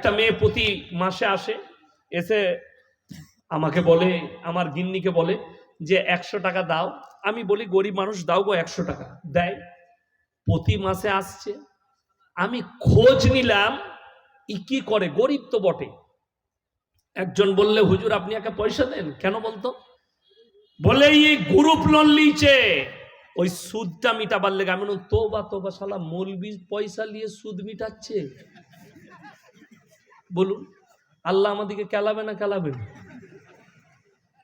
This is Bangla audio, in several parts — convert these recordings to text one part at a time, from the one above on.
একটা মেয়ে প্রতি মাসে আসে এসে আমাকে বলে আমার গিন্নিকে বলে যে একশো টাকা দাও। আমি বলি গরিব মানুষ দাও গো একশো টাকা। দেয় প্রতি মাসে আসছে। আমি খোঁজ নিলাম ই কি করে? গরিব তো বটে। একজন বললে হুজুর আপনি একে পয়সা দেন? কেন বলতো? বলে এই গ্রুপ লোন লিছে। ওই সুদটা মিটাবার লেগে আমি বললাম, তোবা তোবা শালা মৌলবি পয়সা নিয়ে সুদ মিটাচ্ছে? বলুন আল্লাহ আমাদেরকে কেলাবে না কেলাবে?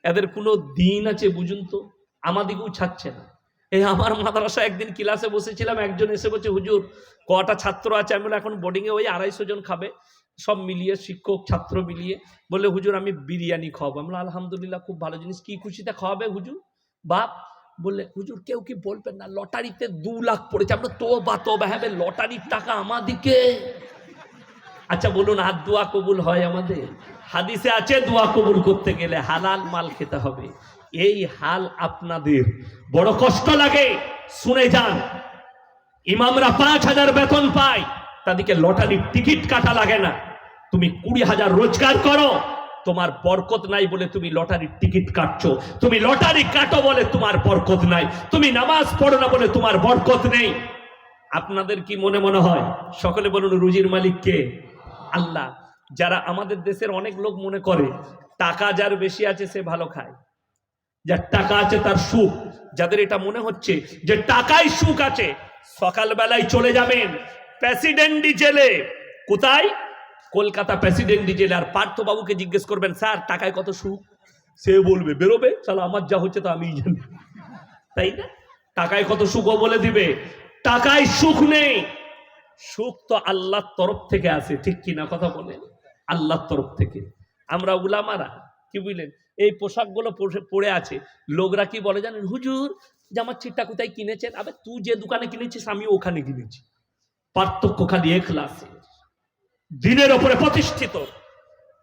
এদের কোনো দিন আছে বুঝুন তো আমাদিকেও ছাড়ছে না। এই আমার মাদ্রাসা একদিন ক্লাসে বসেছিলাম একজন এসে বলছে হুজুর কটা ছাত্র আছে? আমি এখন বোর্ডিংয়ে ওই আড়াইশো জন খাবে সব মিলিয়ে শিক্ষক ছাত্র মিলিয়ে। বলে হুজুর আমি বিরিয়ানি খাওয়াবো। আমি বললাম, আলহামদুলিল্লাহ খুব ভালো জিনিস। কি খুশিতে খাওয়াবে হুজুর? বাপ? বললে হুজুর কেউ কি বলবেন না লটারিতে দু লাখ পড়েছে। আমরা তো বা তো হ্যাঁ লটারির টাকা আমাদিকে আচ্ছা বলুন হাত দোয়া কবুল হয় আমাদের? হাদিসে আছে, দোয়া কবুল করতে গেলে হালাল মাল খেতে হবে। এই হাল আপনাদের। বড় কষ্ট লাগে, শুনে যান। ইমামরা পাঁচ হাজার বেতন পায়, তাদেরকে লটারির টিকিট কাটা লাগে না। তুমি কুড়ি হাজার রোজগার করো, তোমার বরকত নাই বলে তুমি লটারির টিকিট কাটছো। তুমি লটারি কাটো বলে তোমার বরকত নাই। তুমি নামাজ পড়ো না বলে তোমার বরকত নেই। আপনাদের কি মনে মনে হয়? সকলে বলুন, রুজির মালিক কে আল্লাহ। যারা আমাদের দেশের অনেক লোক মনে করে, টাকা যার বেশি আছে সে ভালো খায়। যার টাকা আছে তার সুখ। যাদের এটা মনে হচ্ছে যে টাকায় সুখ আছে, সকালবেলায় চলে যাবেন প্রেসিডেন্টি জেলে। কোথায়? কলকাতা প্রেসিডেন্টি জেলে। আর পার্থবাবুকে জিজ্ঞেস করবেন, স্যার, টাকায় কত সুখ? সে বলবে, বেরোবে? চলো আমার যা হচ্ছে তো আমিই জানি। তাই না? টাকায় কত সুখও বলে দিবে। টাকায় সুখ নেই। সুখ তো আল্লাহর তরফ থেকে আছে, ঠিক কিনা কথা বলেন? আল্লাহর তরফ থেকে। আমরা উলামারা, কি বুঝলেন? এই পোশাকগুলো পরে আছে। লোকরা কি বলে জানেন? হুজুর, জামার ছিটটা কোথায় কিনেছেন? আবে তুই যে দোকানে কিনেছিস আমি ওখানে কিনেছি। পার্থক্য খালি এখলাসে দিনের ওপরে প্রতিষ্ঠিত।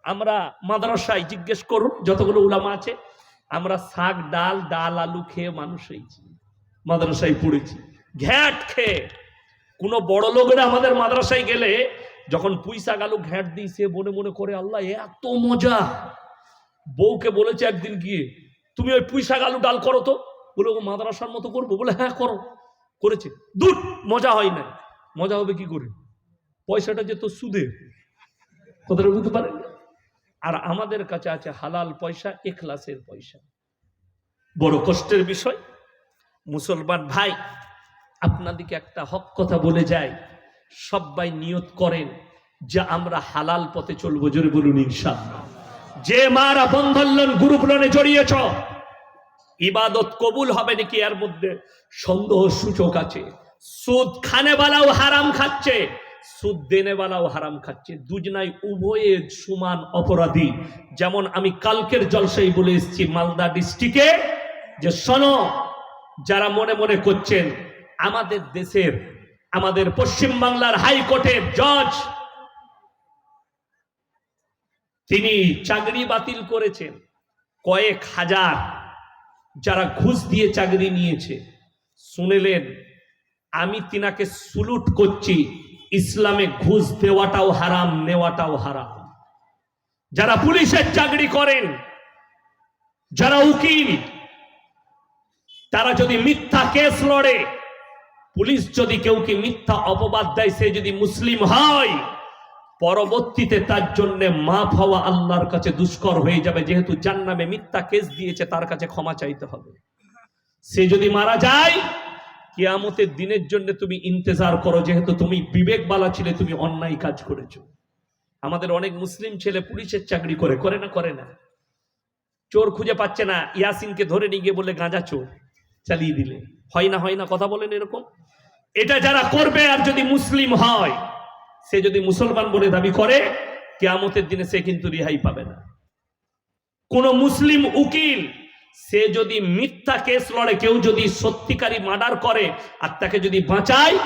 আমরা মাদ্রাসায় জিজ্ঞেস করুন, যতগুলো উলামা আছে, আমরা শাক, ডাল ডাল, আলু খেয়ে মানুষ হয়েছি। মাদ্রাসায় পড়েছি। ঘ্যাট খেয়ে। কোনো বড় লোকেরা আমাদের মাদ্রাসায় গেলে যখন পুঁইশা আলু ঘ্যাট দিই, সে মনে মনে করে, আল্লাহ এত মজা। বউকে বলেছে একদিন গিয়ে, তুমি ওই পুইসা গালু ডাল করো তো। বলে, ও মাদ্রাসার মতো করব? বলে হ্যাঁ করো। করেছে। দুধ মজা হয় না মজা হবে কি করে? পয়সাটা যে তো সুদে, কথাটা বুঝতে পারেন না? আর আমাদের কাছে আছে হালাল পয়সা, এখলাসের পয়সা। বড় কষ্টের বিষয়। মুসলমান ভাই আপনাদিকে একটা হক কথা বলে যায়, সবাই নিয়ত করেন যে আমরা হালাল পথে চলবো, জোরে বলুন ইনশাআল্লাহ। যে মারা বন্ধন গ্রুপ লোনে জড়িয়েছ, ইবাদত কবুল হবে নাকি এর মধ্যে সন্দেহ সূচক আছে? সুদ খানেওয়ালাও হারাম খাচ্ছে, সুদ দেনেওয়ালাও হারাম খাচ্ছে। দুজনাই উভয়ে সমান অপরাধী। যেমন আমি কালকের জলসাই বলে এসেছি, মালদা ডিস্ট্রিক্টে, যে শোনো, যারা মনে মনে করছেন আমাদের দেশের, আমাদের পশ্চিম বাংলার হাইকোর্টের জজ, তিনি চাকরি বাতিল করেছেন। কয়েক হাজার যারা ঘুষ দিয়ে চাকরি নিয়েছে। শুনেলেন, আমি তিনাকে সুলুট করছি, ইসলামে ঘুষ দেওয়াটাও হারাম, নেওয়াটাও হারাম। যারা পুলিশের চাকরি করেন, যারা উকিল, তারা যদি মিথ্যা কেস লড়ে পুলিশ যদি কেউ কি মিথ্যা অপবাদ দেয়, সে যদি মুসলিম হয়, পরবর্তীতে তার জন্য মাফ হওয়া আল্লাহর কাছে দুষ্কর হয়ে যাবে। যেহেতু যার নামে মিথ্যা কেস দিয়েছে, তার কাছে ক্ষমা চাইতে হবে। সে যদি মারা যায়, কেয়ামতের দিনের জন্য তুমি ইন্তজার করো, যেহেতু তুমি বিবেকবালা ছিলে, তুমি অন্যায় কাজ করেছ। আমাদের অনেক মুসলিম ছেলে পুলিশের চাকরি করে করে না করে না। চোর খুঁজে পাচ্ছে না। ইয়াসিনকে ধরে নিয়ে গিয়ে বলে গাঁজা চোর, চালিয়ে দিলে। হয় না হয় না, কথা বলেন এরকম? এটা যারা করবে আর যদি মুসলিম হয়, সে যদি মুসলমান বলে দাবি করে, কেয়ামতের দিনে সে কিন্তু রিহাই পাবে না। কোন মুসলিম উকিল, সে যদি মিথ্যা কেস লড়ে, কেউ যদি সত্যিকারী মার্ডার করে, আর তাকে যদি বাঁচায়,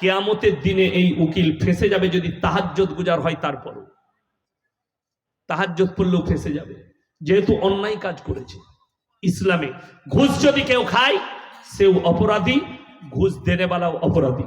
কেয়ামতের দিনে এই উকিল ফেসে যাবে যদি তাহাজ্জত গুজার হয় তারপরও। তাহাজ্জত পড়লেও ফেসে যাবে। যেহেতু অন্যায় কাজ করেছে ইসলামে। ঘুষ যদি কেউ খায় সেও অপরাধী ঘুষ দেনেওয়ালাও অপরাধী।